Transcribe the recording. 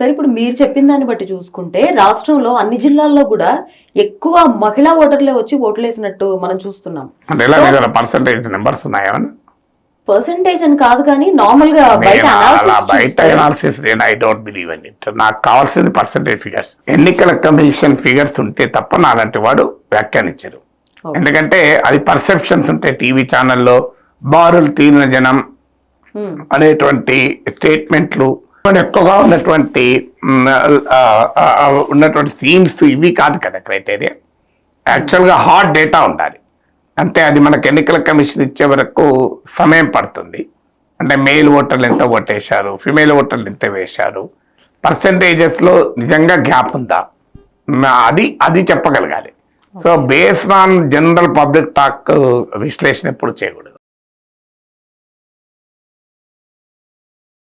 సరే ఇప్పుడు మీరు చెప్పిన దాన్ని బట్టి చూసుకుంటే రాష్ట్రంలో అన్ని జిల్లాల్లో కూడా ఎక్కువ మహిళా ఓటర్లే వచ్చి ఓట్లు వేసినట్టు మనం చూస్తున్నాం. పర్సంటేజ్ నెంబర్స్ ఉన్నాయా? పర్సంటేజ్ అని కాదు కానీ నార్మల్గా బయట అనాలిసిస్ నేను ఐ డోంట్ బిలీవ్ ఇట్ నాకు కావాల్సింది పర్సంటేజ్ ఫిగర్స్ ఎన్నికల కమిషన్ ఫిగర్స్ ఉంటే తప్ప నాలాంటి వాడు వ్యాఖ్యానించరు. ఎందుకంటే అది పర్సెప్షన్స్ ఉంటాయి టీవీ ఛానల్లో బారులు తీరిన జనం Hmm. అనేటువంటి స్టేట్మెంట్లు ఎక్కువగా ఉన్నటువంటి ఉన్నటువంటి సీన్స్ ఇవి కాదు కదా క్రైటీరియా యాక్చువల్గా హార్డ్ డేటా ఉండాలి. అంటే అది మనకు ఎన్నికల కమిషన్ ఇచ్చే వరకు సమయం పడుతుంది. అంటే మేల్ ఓటర్లు ఎంత ఓటేశారు ఫిమేల్ ఓటర్లు ఎంత వేశారు పర్సంటేజెస్లో నిజంగా గ్యాప్ ఉందా? అది అది చెప్పగలగాలి. So based on general public talk విశ్లేషణ ఎప్పుడు చేయకూడదు.